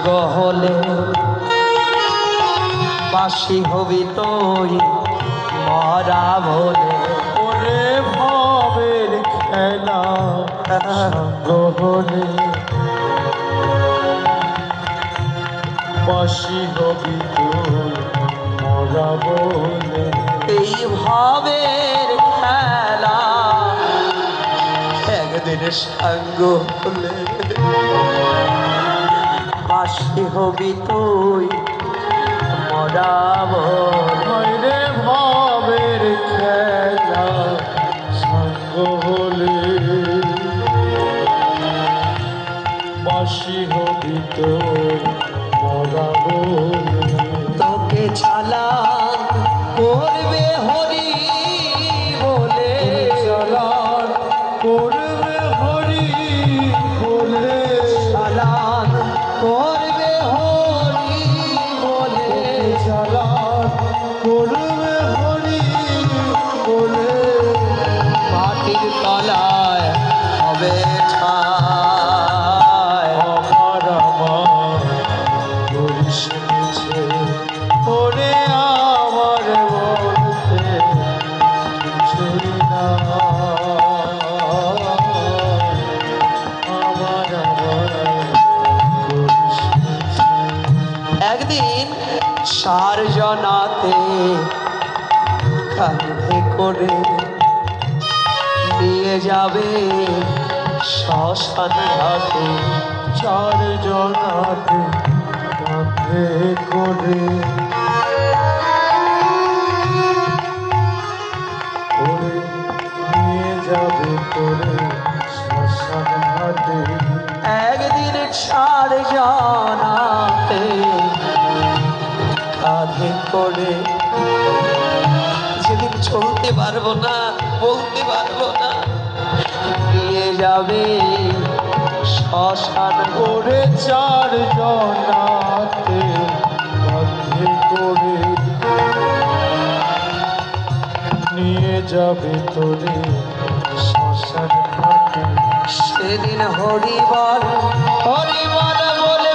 সাঙ্গ হলে বাসি হবি তুই মরা বলে ওরে ভবের খেলা গহলে বাসি হবি তুই মরা বলে এই ভবের খেলা একদিন সাঙ্গ হলে বাসি হবি তুই। মরা বলে মাইরে ভবের খেলা, সঙ্গ হলে। বাসি হবি তুই মরা বলে তোকে চালান করবে হরি বলে। চালান করবে হরি বলে। চালান করবে একদিন সার জনাতে কাঁধে করে নিয়ে যাবে শ্মশান ঘাটে চার জনাতে কাঁধে করে। যেদিন চলতে পারব না, বলতে পারব না নিয়ে যাবে শ্মশান করে চার জনাতে করে। নিয়ে যাবে তোরে শ্মশান সেদিন হরিবল হরিবল বলবে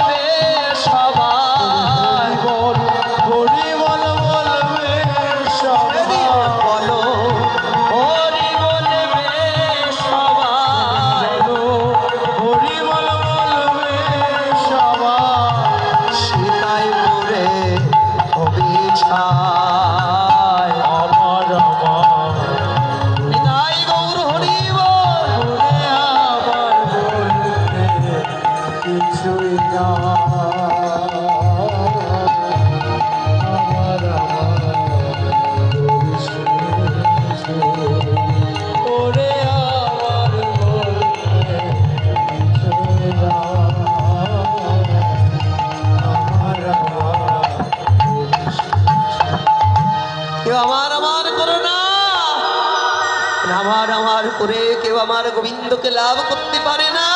আমার আমার করো না আমার আমার করে কেউ আমার গোবিন্দকে লাভ করতে পারে না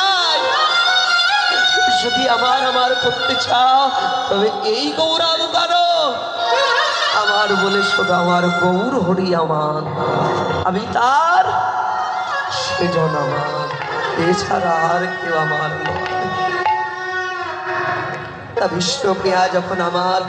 যদি আমার আমার করতে চাও, তবে এই গৌরব করো। আমার বলে শুধু আমার গৌর হরি আমার। আমি তার সেজন আমার। এছাড়া আর কেউ আমার নয়। তা বিষ্ণুপ্রিয়া যখন আমার